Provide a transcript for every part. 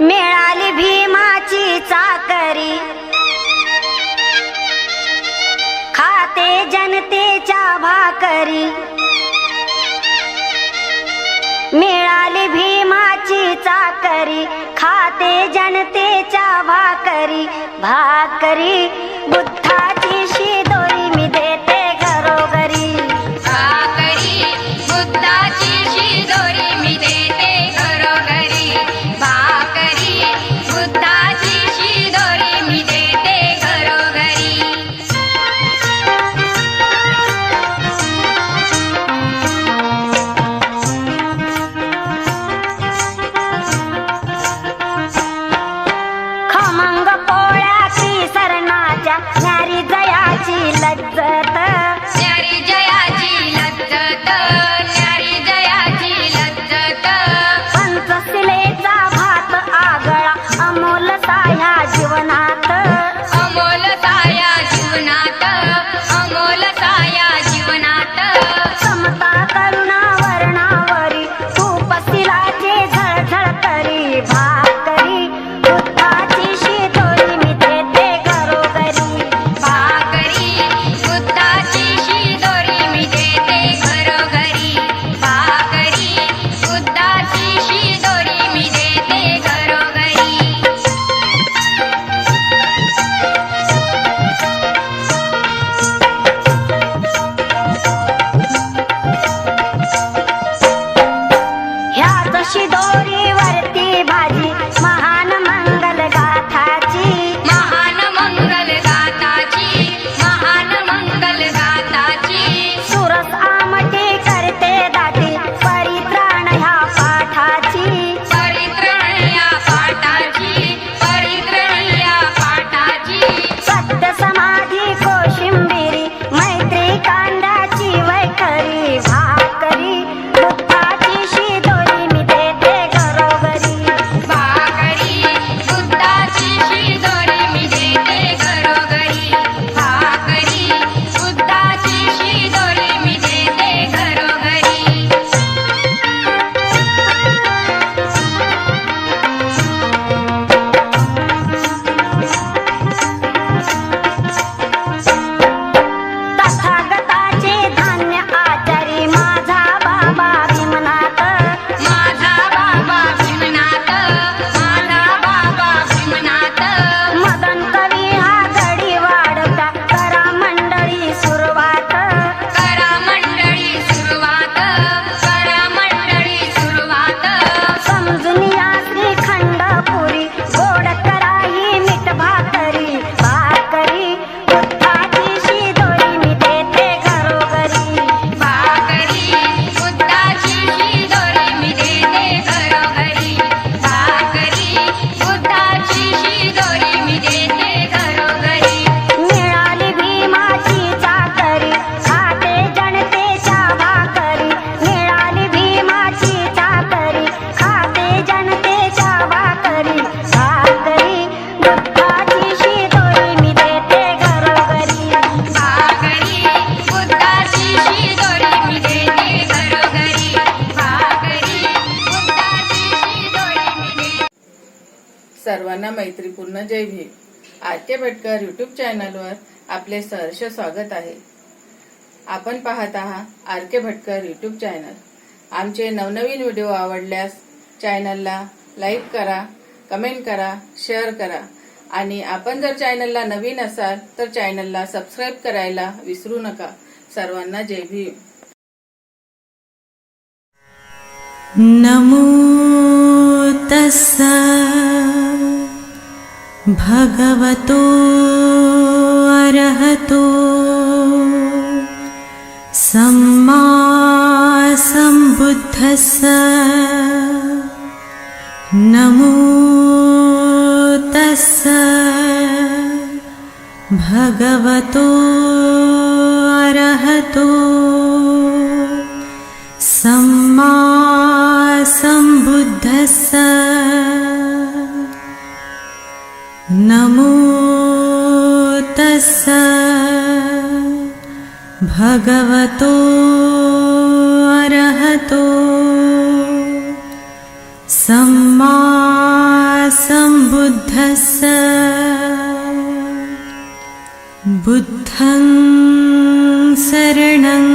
मिळाली भीमाची चाकरी. खाते जनतेच्या भाकरी. मिळाली भीमाची चाकरी खाते जनतेच्या भाकरी. भाकरी सर्वांना मैत्रीपूर्ण जय भीम. आरके भटकर युट्यूब चॅनलवर आपले सहर्ष स्वागत आहे. आपण पाहत आहात R K Bhatkar YouTube channel आमचे नवनवीन व्हिडिओ आवडल्यास चॅनलला लाईक करा कमेंट करा शेअर करा. आणि आपण जर चॅनलला नवीन असाल तर चॅनलला सबस्क्राईब करायला विसरू नका. सर्वांना जय भीम. नमो तस्सा भगवतो अरहतो सम्मासम्बुद्धस नमो सम्मासम्बुद्धस् नमोतस्स भगवतोहतो सम्मासम्बुद्धस्स भगवतोहतो संबुद्ध स बुद्धं शरणं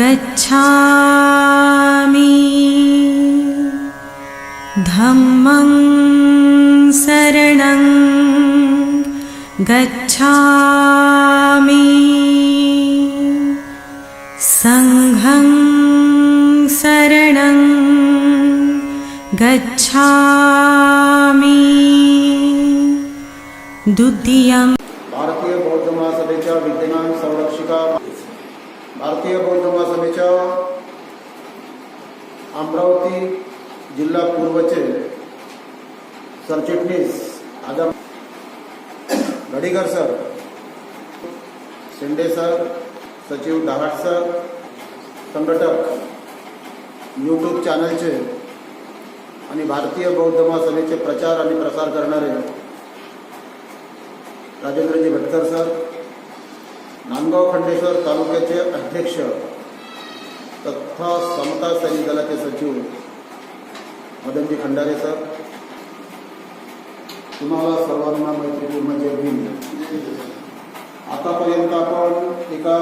गच्छामि। धम्मं शरणं गच्छामि। गच्छामि द्वितीयम्। भारतीय बौद्ध महासभेच्या विद्यमान संरक्षिका भारतीय बौद्ध महासभेच्या अमरावती जिल्हा पूर्वचे सरचिटणीस आदम घडीकर सर शिंदे सर सचिव डहाट सर संघटक यूट्यूब चॅनलचे आणि भारतीय बौद्ध महासभेचे प्रचार आणि प्रसार करणारे राजेंद्रजी भटकर सर नांदगाव खंडेश्वर तालुक्याचे अध्यक्ष तथा समता सैनिक दलाचे सचिव मदनजी खंडारे सर. तुम्हाला सर्वांना मैत्रीपूर्ण जय भीम. आतापर्यंत आपण एका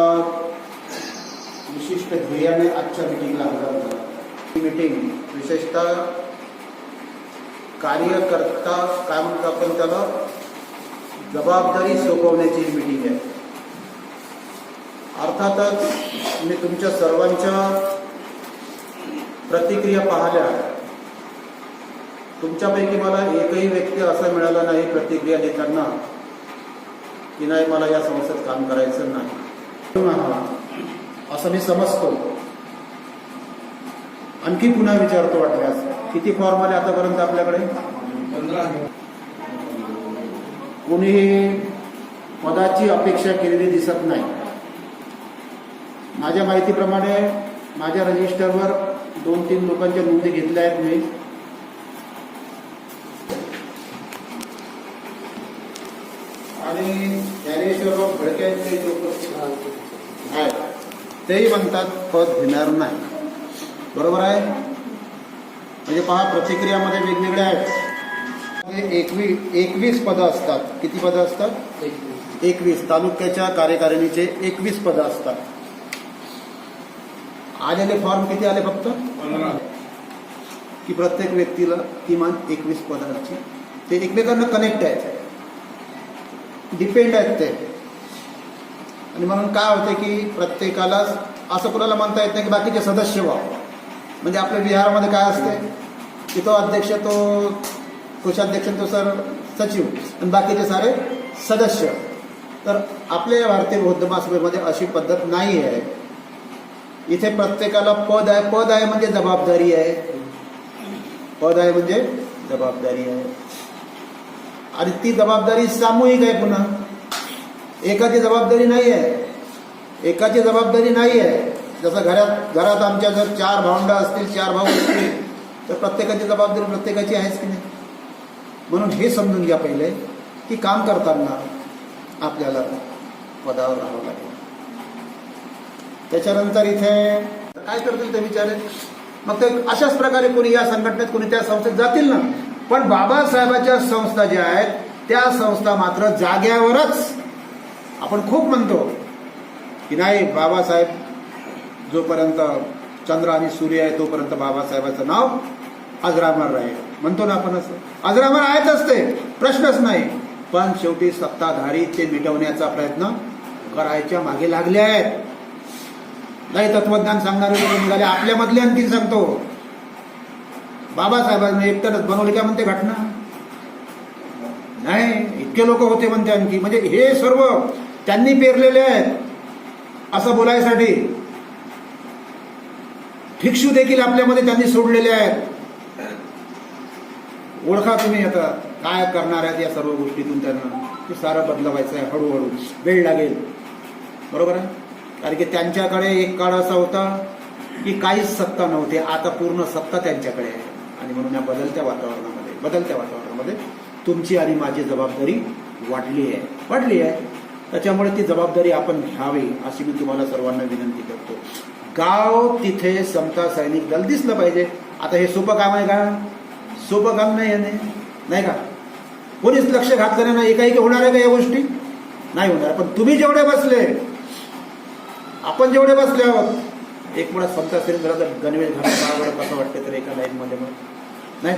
विशिष्ट ध्येयाने आजच्या मिटिंगला हजर झाला ही मिटिंग विशेषतः कार्यकर्ता काय म्हणतो आपण त्याला जबाबदारी सोपवण्याची ही मीटिंग आहे. अर्थातच मी तुमच्या सर्वांच्या प्रतिक्रिया पाहिल्या. तुमच्यापैकी मला एकही व्यक्ती असा मिळाला नाही प्रतिक्रिया देताना की नाही मला या संस्थेत काम करायचं नाही. असं मी समजतो. आणखी पुन्हा विचारतो वाटल्यास किती फॉर्म आले आतापर्यंत आपल्याकडे? कोणीही पदाची अपेक्षा केलेली दिसत नाही. माझ्या माहितीप्रमाणे माझ्या रजिस्टरवर दोन तीन लोकांच्या नोंदी घेतल्या आहेत मी. आणि ज्ञानेश्वरराव फडके आहेत लोक आहेत तेही म्हणतात पद घेणार नाही. बरोबर आहे? म्हणजे पहा प्रतिक्रियामध्ये वेगवेगळ्या आहेत. एकवीस एकवीस पदं असतात. किती पदं असतात? एकवीस. तालुक्याच्या कार्यकारिणीचे एकवीस पदं असतात. आलेले फॉर्म किती आले फक्त? की प्रत्येक व्यक्तीला किमान एकवीस पदांची. ते एकमेकांना कनेक्ट आहेत. डिपेंड आहेत ते. आणि म्हणून काय होते की प्रत्येकाला असं कुणाला म्हणता येत नाही की बाकीचे सदस्य व्हा म्हणजे आपल्या बिहारमध्ये काय असते? की तो अध्यक्ष तो कोषाध्यक्ष तो सर सचिव आणि बाकीचे सारे सदस्य. तर आपल्या भारतीय बौद्ध महासभेमध्ये अशी पद्धत नाही आहे. इथे प्रत्येकाला पद आहे. पद आहे म्हणजे जबाबदारी आहे. पद आहे म्हणजे जबाबदारी आहे. आणि ती जबाबदारी सामूहिक आहे पुन्हा. एकाची जबाबदारी नाही आहे. एकाची जबाबदारी नाही आहे. जसं घरात घरात आमच्या जर चार भावंड असतील चार भाऊ असतील तर प्रत्येकाची जबाबदारी प्रत्येकाची आहेच की नाही? म्हणून हे समजून घ्या पहिले की काम करताना आपल्याला पदावर राहावं लागेल. त्याच्यानंतर इथे काय करतील ते विचारेल? मग ते अशाच प्रकारे कोणी या संघटनेत कोणी त्या संस्थेत जातील ना? पण बाबासाहेबाच्या संस्था ज्या आहेत त्या संस्था मात्र जाग्यावरच. आपण खूप म्हणतो की नाही बाबासाहेब जोपर्यंत चंद्र आणि सूर्य आहे तोपर्यंत बाबासाहेबाचं नाव अजरामर राहील. म्हणतो ना आपण असं अजरामर आहेच असते प्रश्नच नाही. पण शेवटी सत्ताधारी ते मिटवण्याचा प्रयत्न करायच्या मागे लागले आहेत. नाही तत्वज्ञान सांगणारे लोक निघाले आपल्यामधले आणखी सांगतो. बाबासाहेबांनी एकटरच बनवले काय म्हणते घटना? नाही इतके लोक होते म्हणते आणखी. म्हणजे हे सर्व त्यांनी पेरलेले आहेत असं बोलायसाठी. भिक्षू देखील आपल्यामध्ये त्यांनी सोडलेले आहेत. ओळखा तुम्ही आता काय करणार आहेत या सर्व गोष्टीतून त्यांना. ते सारं बदलवायचं आहे हळूहळू. वेळ लागेल. बरोबर आहे? कारण की त्यांच्याकडे एक काळ असा होता की काहीच सत्ता नव्हती. आता पूर्ण सत्ता त्यांच्याकडे आहे. आणि म्हणून या बदलत्या वातावरणामध्ये बदलत्या वातावरणामध्ये तुमची आणि माझी जबाबदारी वाढली आहे. वाढली आहे. त्याच्यामुळे ती जबाबदारी आपण घ्यावी अशी मी तुम्हाला सर्वांना विनंती करतो. गाव तिथे समता सैनिक दल दिसलं पाहिजे. आता हे सोपं काम आहे का? सोपं काम नाही याने नाही का? कोणीच लक्ष घातलं नाही. एकाएकी होणार आहे का या गोष्टी? नाही होणार. पण तुम्ही जेवढे बसले आपण जेवढे बसले आहोत एक मुळात समता सैनिक दलाचा तर गणवेश घालून कसं वाटतं तर एका लाईनमध्ये मग नाही?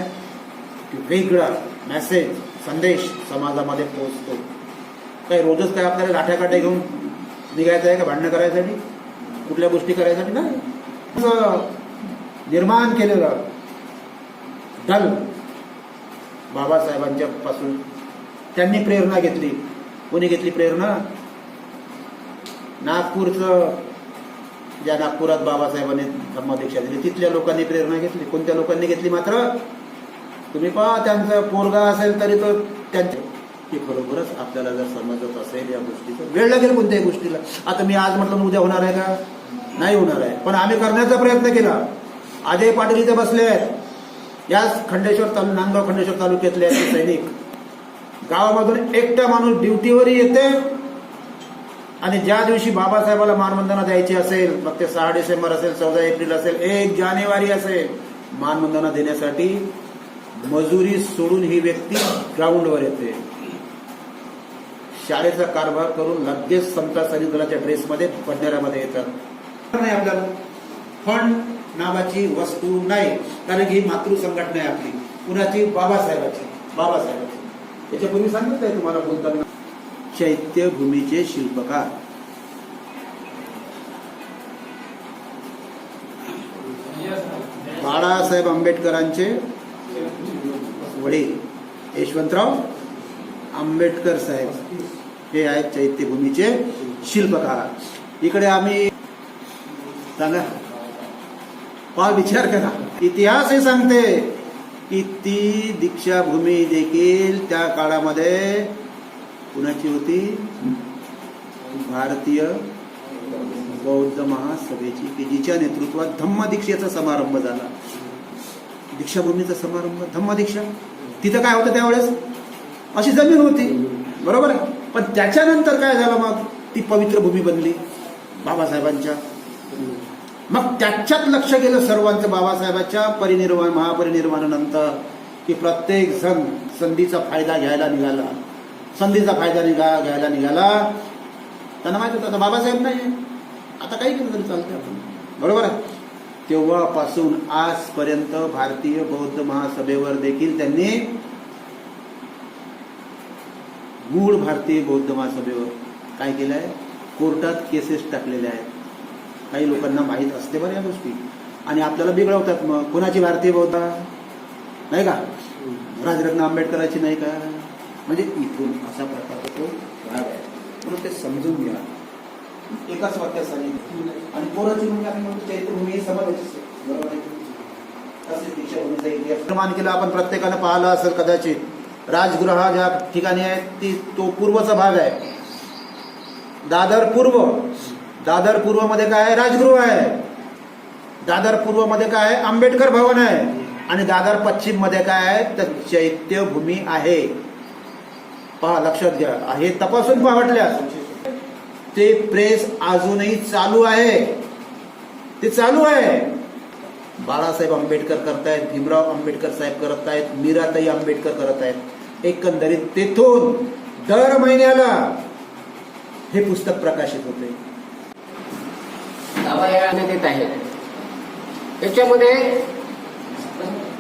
वेगळा मेसेज संदेश समाजामध्ये पोहोचतो. काही रोजच काय आपल्याला लाठ्याकाठ्या घेऊन निघायचं आहे का? भांडणं करायसाठी कुठल्या गोष्टी करायसाठी नाही? असं निर्माण केलेलं दल बाबासाहेबांच्या पासून त्यांनी प्रेरणा घेतली. कोणी घेतली प्रेरणा? नागपूरचं ज्या नागपुरात बाबासाहेबांनी धम्मदीक्षा दिली तिथल्या लोकांनी प्रेरणा घेतली. कोणत्या लोकांनी घेतली मात्र? तुम्ही पहा त्यांचं पोरगा असेल तरी तो त्यांच्या की खरोखरच आपल्याला जर समजत असेल या गोष्टीचं वेळ लागेल कोणत्याही गोष्टीला. आता मी आज म्हटलं उद्या होणार आहे का? नाही होणार आहे. पण आम्ही करण्याचा प्रयत्न केला. अजय पाटील इथे बसले आहेत. याच खंडेश्वर तालु नांदगाव खंडेश्वर तालुक्यातले आहेत सैनिक. गावामधून एकटा माणूस ड्युटीवरही येते आणि ज्या दिवशी बाबासाहेबाला मानवंदना द्यायची असेल मग ते सहा डिसेंबर असेल चौदा एप्रिल असेल एक जानेवारी असेल मानवंदना देण्यासाठी मजुरी सोडून ही व्यक्ती ग्राउंडवर येते. शाळेचा कारभार करून लगेच समता सैनिक दलाच्या ड्रेसमध्ये पडण्यामध्ये येतात. नाही आपल्याला. फंड नावाची वस्तू नाही. कारण ही मातृ संघटना आहे आपली. कुणाची? बाबासाहेबाची. बाबासाहेबाची. याच्यापूर्वी सांगितलंय तुम्हाला बोलताना. चैत्यभूमीचे शिल्पकार. बाळासाहेब आंबेडकरांचे वडील. यशवंतराव आंबेडकर साहेब. हे आहेत चैत्यभूमीचे शिल्पकार. इकडे आम्ही सांगा. पहा विचार करा. इतिहास हे सांगते. की ती दीक्षाभूमी देखील त्या काळामध्ये कुणाची होती? भारतीय बौद्ध महासभेची की जिच्या नेतृत्वात धम्मदीक्षेचा समारंभ झाला. दीक्षाभूमीचा समारंभ धम्मदीक्षा तिथं काय होतं त्यावेळेस? अशी जमीन होती. बरोबर आहे? पण त्याच्यानंतर काय झालं मग? ती पवित्र भूमी बनली. बाबासाहेबांच्या मग त्याच्यात लक्ष गेलं सर्वांचं बाबासाहेबाच्या परिनिर्वाण महापरिनिर्वाणानंतर की प्रत्येक जण संधीचा फायदा घ्यायला निघाला. संधीचा फायदा निघा घ्यायला निघाला. त्यांना माहीत होतं आता बाबासाहेब नाही आता काही केलं तरी चालते आपण. बरोबर आहे? तेव्हापासून आजपर्यंत भारतीय बौद्ध महासभेवर देखील त्यांनी मूळ भारतीय बौद्ध महासभेवर काय केलं आहे कोर्टात केसेस टाकलेल्या आहेत. काही लोकांना माहीत असते बरं या गोष्टी. आणि आपल्याला बिघडवतात मग. कोणाची भारतीय बहुता नाही का? राजरत्न आंबेडकराची नाही का? म्हणजे इथून अशा प्रकारचा तो भाग आहे. म्हणून ते समजून घ्या. एकाच वाक्यात सांगितलं. आणि कोणाची म्हणजे आम्ही म्हणतो चैत्यभूमी ही समाजाचीच आहे. बरोबर निर्माण केला आपण प्रत्येकानं पाहिलं असेल कदाचित. राजगृह ज्या ठिकाणी आहे ती तो पूर्वचा भाग आहे. दादर पूर्व. दादर पूर्वमध्ये काय आहे? राजगृह आहे. दादर पूर्वमध्ये काय आहे? आंबेडकर भवन आहे. आणि दादर पश्चिममध्ये काय आहे? तर चैत्यभूमी आहे. पहा लक्षात घ्या. हे तपासून पहा वाटल्यास. ते प्रेस अजूनही चालू आहे. ते चालू आहे. बाळासाहेब आंबेडकर करतायत भीमराव आंबेडकर साहेब करत आहेत मीराताई आंबेडकर करत आहेत एकंदरीत तेथून दर महिन्याला हे पुस्तक प्रकाशित होते. दावा देत येत आहे. याच्यामध्ये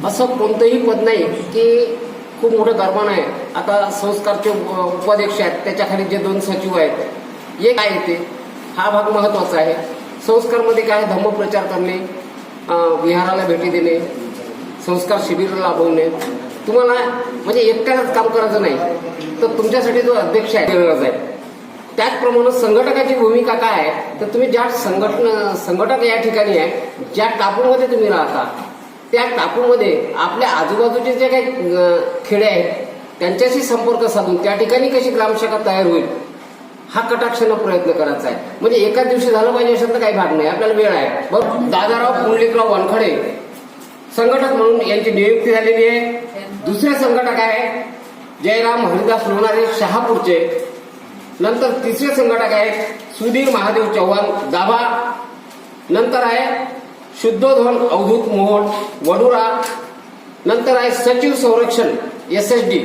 असं कोणतंही पद नाही की खूप मोठं गरमान आहे आता संस्कारचे उप- उपाध्यक्ष आहेत त्याच्याखाली जे दोन सचिव आहेत एक काय येते हा भाग महत्त्वाचा आहे. संस्कारमध्ये काय आहे? धम्मप्रचार करणे विहाराला भेटी देणे संस्कार शिबिर लाभवणे तुम्हाला म्हणजे एकट्यालाच काम करायचं नाही. तर तुमच्यासाठी जो अध्यक्ष आहे गरज आहे. त्याचप्रमाणे संघटकाची भूमिका काय आहे? तर तुम्ही ज्या संघटना संघटक या ठिकाणी आहे ज्या टापूमध्ये तुम्ही राहता त्या टापूमध्ये आपल्या आजूबाजूचे जे काही खेडे आहेत त्यांच्याशी संपर्क साधून त्या ठिकाणी कशी ग्रामशाखा तयार होईल हा कटाक्षानं प्रयत्न करायचा आहे. म्हणजे एकाच दिवशी झालं पाहिजे असं तर काही भाग नाही आपल्याला वेळ आहे. बघ दादाराव पुंडलिकराव वानखडे संघटक म्हणून यांची नियुक्ती झालेली आहे. दुसरे संघटक आहे जयराम हरिदास लोणारे शहापूरचे. नंतर तिसरे संघटक आहेत सुधीर महादेव चव्हाण दाभा. नंतर आहे शुद्धोधन अवधूत मोहोळ वडुरा. नंतर आहे सचिव संरक्षण एस एस डी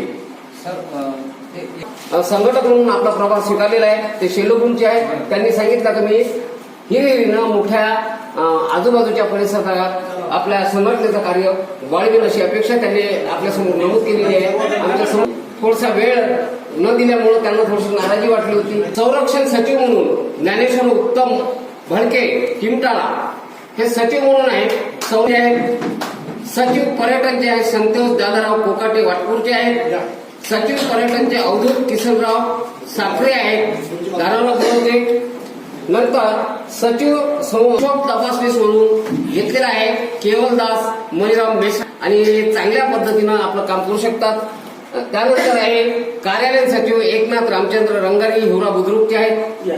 संघटक म्हणून आपला प्रभाव स्वीकारलेला आहे. ते शेलोगुंचे आहेत. त्यांनी सांगितलं की मी हिरिरीनं मोठ्या आजूबाजूच्या परिसरात आपल्या संघटनेचं कार्य वाढवेल अशी अपेक्षा त्यांनी आपल्यासमोर नमूद केलेली आहे. आमच्यासमोर थोडासा वेळ न दिल्यामुळे त्यांना थोडीशी नाराजी वाटली होती. संरक्षण सचिव म्हणून ज्ञानेश्वर उत्तम भडके किमटाळा हे सचिव म्हणून आहेत. सौर्य आहेत. सचिव पर्यटन जे आहेत. संतोष दादाराव कोकाटे वाटपूरचे आहेत. सचिव पर्यटनचे अवधूत किशनराव साखरे आहेत. धाराराव बोलवते नंतर सचिव संशोध तपासणीस म्हणून घेतलेला आहे. केवलदास मणिराम मेस आणि चांगल्या पद्धतीनं आपलं काम करू शकतात. त्यानंतर आहे कार्यालयीन सचिव एकनाथ रामचंद्र रंगारी हिवरा बुद्रुकचे आहेत.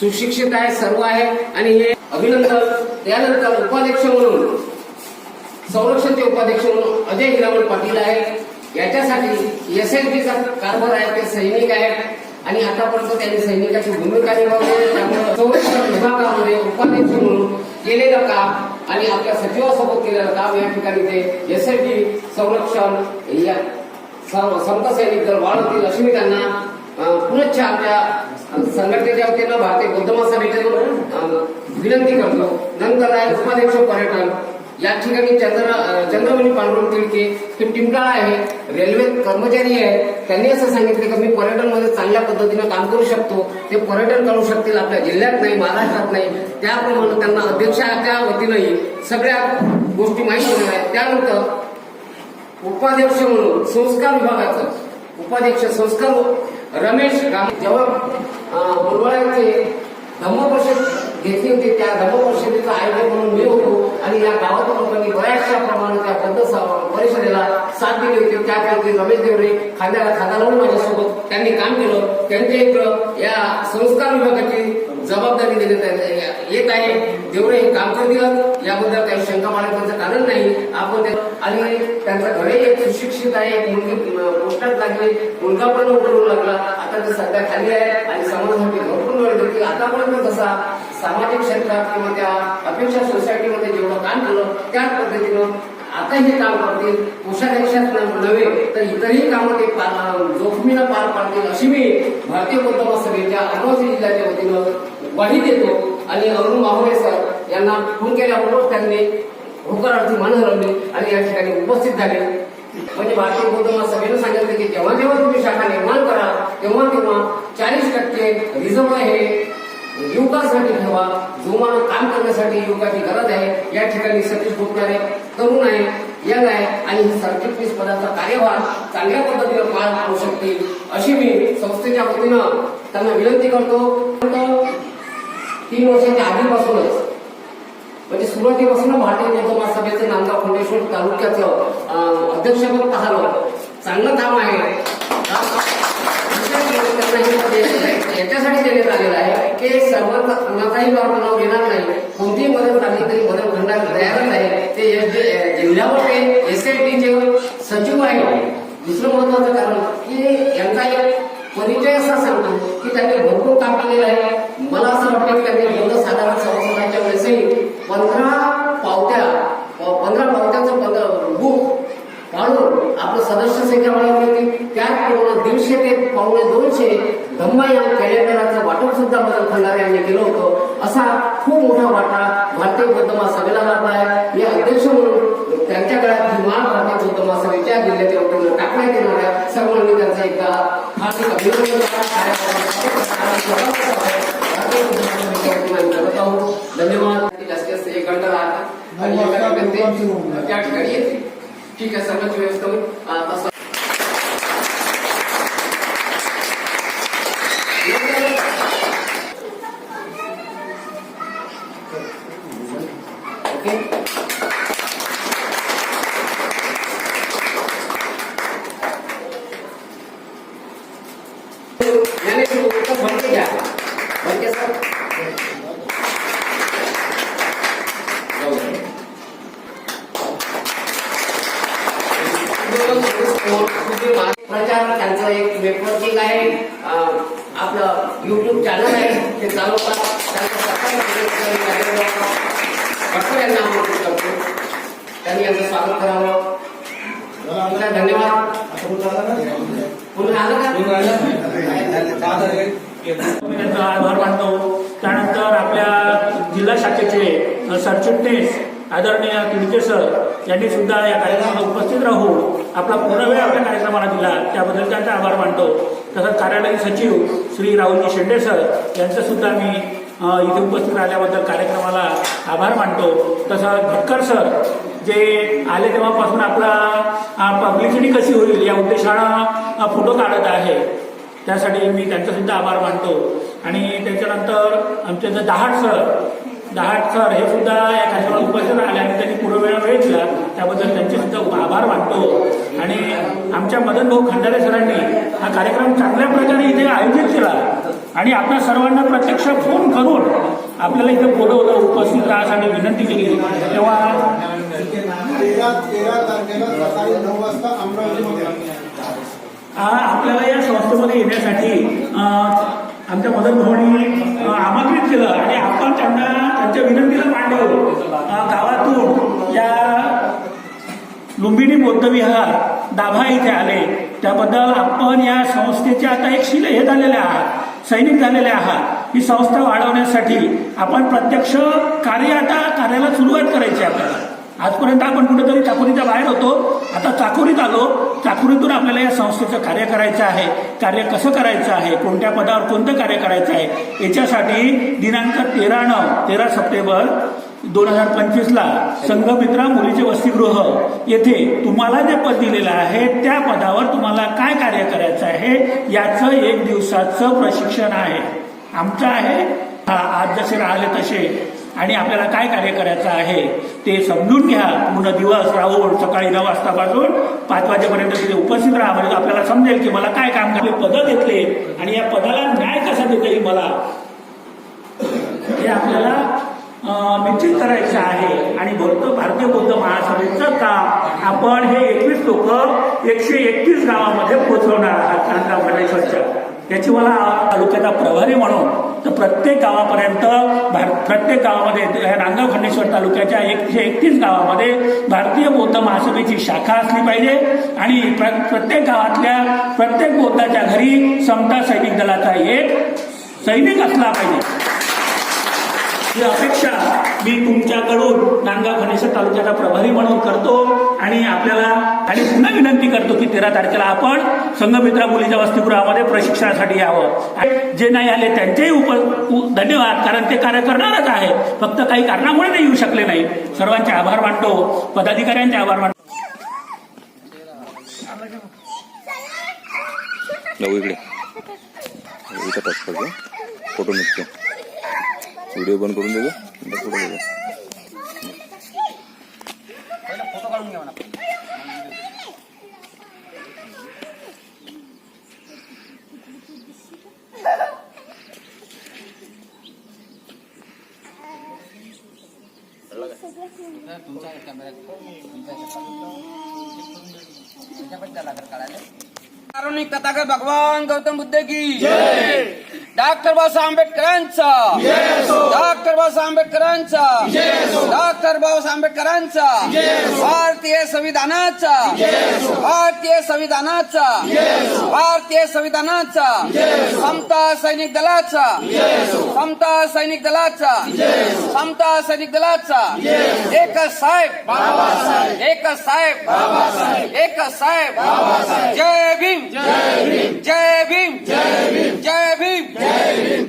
सुशिक्षित आहे सर्व आहे. आणि हे अभिनंदन त्यानंतर उपाध्यक्ष म्हणून संरक्षणचे उपाध्यक्ष म्हणून अजय हिरामण पाटील आहे याच्यासाठी एस एस बीचा कारभार आहे ते सैनिक आहेत. आणि आतापर्यंत त्यांनी सैनिकाची भूमिका निभावली. त्यामुळे संरक्षण विभागामध्ये उपाध्यक्ष म्हणून केलेलं काम आणि आपल्या सचिवासोबत केलेलं काम या ठिकाणी ते एस संरक्षण या सर्व संत सैनिक दल वाढवतील अशी मी त्यांना पुनश्च आपल्या संघटनेच्या वतीनं भारतीय बौद्ध महासभेच्या विनंती करतो. नंतर आहे उपाध्यक्ष पर्यटन या ठिकाणी चंद्र चंद्रमणी पांडुरंग तिळके हे टिमटाळा आहे रेल्वे कर्मचारी आहे त्यांनी असं सांगितलं की मी पर्यटनमध्ये चांगल्या पद्धतीनं काम करू शकतो. ते पर्यटन करू शकतील आपल्या जिल्ह्यात नाही महाराष्ट्रात नाही. त्याप्रमाणे त्यांना अध्यक्षाच्या वतीनंही सगळ्या गोष्टी माहिती होणार आहेत. त्यानंतर उपाध्यक्ष म्हणून संस्कार विभागाचं उपाध्यक्ष संस्कार रमेश गांधी जेव्हा मुरवाळ्याचे धम्म परिषद घेतली होती त्या धम्मपरिषदेचं आयोजक म्हणून मी होतो आणि या गावातील लोकांनी बऱ्याचशा प्रमाणात त्या बद्ध परिषदेला साथ दिली होती. त्यापैकी रमेश देवरे खांद्याला खांदा लावून माझ्यासोबत त्यांनी काम केलं. त्यांच्या एक या संस्कार विभागाची जबाबदारी देण्यात येत आहे. जेवढे हे काम करतील याबद्दल काही शंका बाळगण्याचं कारण नाही. आपण आणि त्यांचा घरे एक सुशिक्षित आहे एक मुलगी पोस्टात लागली मुलगा पण उघडू लागला. आता ते सध्या खाली आहे आणि समाजासाठी भरपूर वेळ देते. आतापर्यंत जसा सामाजिक क्षेत्रात किंवा त्या अपेक्षा सोसायटीमध्ये जेवढं काम केलं त्याच पद्धतीनं आता हे काम करतील. कोषाध्यक्षात नव्हे तर इतरही कामं ते जोखमीला पार पाडतील अशी मी भारतीय बौद्ध महासभेच्या अमरावती जिल्ह्याच्या वतीनं ग्वाही देतो आणि अरुण माहुले सर यांना फोन केल्याबरोबर त्यांनी होकारार्थी मान हलवली आणि या ठिकाणी उपस्थित झाले. म्हणजे भारतीय बौद्धांना सगळ्यांना सांगितलं की जेव्हा जेव्हा तुम्ही शाखा निर्माण करा तेव्हा तेव्हा चाळीस टक्के रिझर्व हे युवकांसाठी ठेवा. जोमानं काम करण्यासाठी युवकाची गरज आहे. या ठिकाणी सतीश भोगणारे तरुण आहे यंग आहे आणि ही सरचिटणीस पदाचा कार्यभार चांगल्या पद्धतीने पार पाडू शकतील. अशी मी संस्थेच्या वतीनं त्यांना विनंती करतो. तीन वर्षाच्या आधीपासूनच म्हणजे सुरुवातीपासून भारतीय बौद्ध महासभेचं नांदगाव खंडेश्वर तालुक्याचं अध्यक्ष अध्यक्षपद पाहिलं चांगलं काम आहे. याच्यासाठी देण्यात आलेलं आहे की सर्वांना कोणाचाही नाव घेणार नाही कोणतीही मदत लागली तरी मदत करणार तयारच आहे ते एस जिल्ह्यावर ते एस एल टीचे सचिव आहे. दुसरं महत्वाचं कारण की यांचा एक परिचय असा सांगतो की त्यांनी भरपूर काम केलेलं आहे. मला असं वाटतं की त्यांनी बंद साधारण सभासदाच्या वेळेसही पंधरा पावत्या पंधरा पावत्याचं पंधरा बुक काढून आपलं सदस्य संख्या वाढवली होती. त्याचप्रमाणे दीडशे ते पावणे दोनशे धम्मा या कॅलेंडरचं वाटप सुद्धा बदल खंडारे यांनी केलं होतं. असा खूप मोठा वाटा भारतीय बौद्ध महासभेला लागला आहे. या अध्यक्ष म्हणून त्यांच्या काळात ही भारतीय बौद्ध महासभेच्या जिल्ह्याच्या वतीनं टाकण्यात येणार आहे. सर्वांनी त्यांचा एकदा हार्दिक अभिनंदन. धन्यवाद जास्तीत जास्त एक घंटा राहता आणि त्या ठिकाणी येते ठीक आहे सर्वांची व्यवस्था भडके सर. प्रचार त्यांचं एक नेटवर्किंग आहे. आपलं युट्यूब चॅनल आहे. ते भटकर यांना आमंत्रित करतो. त्यांनी यांचं स्वागत करावं. धन्यवाद. कोणी आलं का? त्यांचा आभार मानतो त्यानंतर आपल्या जिल्हा शाखेचे सरचिटणीस आदरणीय तिडके सर यांनी सुद्धा या कार्यक्रमाला उपस्थित राहून आपला पूर्ण वेळ आपल्या कार्यक्रमाला दिला. त्याबद्दल त्यांचा आभार मानतो. तसंच कार्यालयीन सचिव श्री राहुलजी शेंडे सर यांचं सुद्धा मी इथे उपस्थित राहिल्याबद्दल कार्यक्रमाला आभार मानतो. तसंच भटकर सर जे आले तेव्हापासून आपला पब्लिसिटी कशी होईल या उद्देशानं फोटो काढत आहे. त्यासाठी मी त्यांचासुद्धा आभार मानतो. आणि त्याच्यानंतर आमचे जे दहाट सर दहाट सर हे सुद्धा या कार्यक्रमाला उपस्थित आले आणि त्यांनी पूर्ण वेळ वेळ दिला त्याबद्दल त्यांचे सुद्धा आभार मानतो. आणि आमच्या मदन भाऊ खंडारे सरांनी हा कार्यक्रम चांगल्या प्रकारे इथे आयोजित केला. आणि आपल्या सर्वांना प्रत्यक्ष फोन करून आपल्याला इथे बोलवलं उपस्थित राहण्यासाठी विनंती केली. तेव्हा तेरा तारखेला सकाळी नऊ वाजता अमरावतीमध्ये आपल्याला या संस्थेमध्ये येण्यासाठी आमच्या मदत भाऊनी आमंत्रित केलं आणि आपण त्यांना त्यांच्या विनंतीला मांडवलं गावातून या लुंबिनी बौद्धविहार दाभा इथे आले. त्याबद्दल आपण या संस्थेचे आता एक शिले हे झालेले आहात सैनिक झालेले आहात. ही संस्था वाढवण्यासाठी आपण प्रत्यक्ष कार्य आता कार्याला सुरुवात करायची आपल्याला. आजपर्यंत आपण कुठेतरी चाकोरीच्या बाहेर होतो. आता चाकोरीत आलो. चाकोरीतून आपल्याला या संस्थेचं कार्य करायचं आहे. कार्य कसं करायचं आहे? कोणत्या पदावर कोणतं कार्य करायचं आहे? याच्यासाठी दिनांक तेरा नऊ तेरा सप्टेंबर दोन हजार पंचवीसला संघमित्रा मुलीचे वसतिगृह येथे तुम्हाला जे पद दिलेलं आहे त्या पदावर तुम्हाला काय कार्य करायचं आहे याचं एक दिवसाचं प्रशिक्षण आहे. आमचं आहे. आज जसे राहिले तसे आणि आपल्याला काय कार्य करायचं आहे ते समजून घ्या. पूर्ण दिवस राहून सकाळी नऊ वाजतापासून पाच वाजेपर्यंत तिथे उपस्थित राहा. म्हणजे आपल्याला समजेल की मला काय काम करायचे. पदं घेतले आणि या पदाला न्याय कसा देता येईल मला? हे आपल्याला निश्चित करायचं आहे. आणि बोलतो भारतीय बौद्ध महासभेचं काम आपण हे एकवीस लोक एकशे एकतीस गावामध्ये पोहोचवणार आहात कांदा गणेश्वरच्या त्याची मला तालुक्याचा प्रभारी म्हणून तर प्रत्येक गावापर्यंत भार- प्रत्येक गावामध्ये या खंडेश्वर तालुक्याच्या एकशे एकतीस गावामध्ये भारतीय बौद्ध महासभेची शाखा असली पाहिजे आणि प्र प्रत्येक गावातल्या प्रत्येक बौद्धाच्या घरी समता सैनिक दलाचा एक सैनिक असला पाहिजे. ही अपेक्षा मी तुमच्याकडून नांदगाव खनेश्वर तालुक्याचा प्रभारी म्हणून करतो आणि आपल्याला आणि पुन्हा विनंती करतो की तेरा तारखेला आपण संघमित्रा मुलीच्या वसतिगृहामध्ये प्रशिक्षणासाठी यावं. जे नाही आले त्यांचेही उप धन्यवाद कारण ते कार्य करणारच आहे फक्त काही कारणामुळे नाही येऊ शकले नाही. सर्वांचे आभार मानतो. पदाधिकाऱ्यांचे आभार मानतो. जाऊ इकडे. फोटो निघतो. व्हिडिओ बंद करून देतो नंतर फोटो देतो कारुणिक कथाकार भगवान गौतम बुद्ध की डॉक्टर बाबासाहेब आंबेडकरांचा. डॉक्टर बाबासाहेब आंबेडकरांचा. डॉक्टर बाबासाहेब आंबेडकरांचा. भारतीय संविधानाचा. भारतीय संविधानाचा. भारतीय संविधानाचा. समता सैनिक दलाचा. समता सैनिक दलाचा. समता सैनिक दलाचा. एकच साहेब. एकच साहेब. एकच साहेब. जय भीम. जय भीम. जय Hey.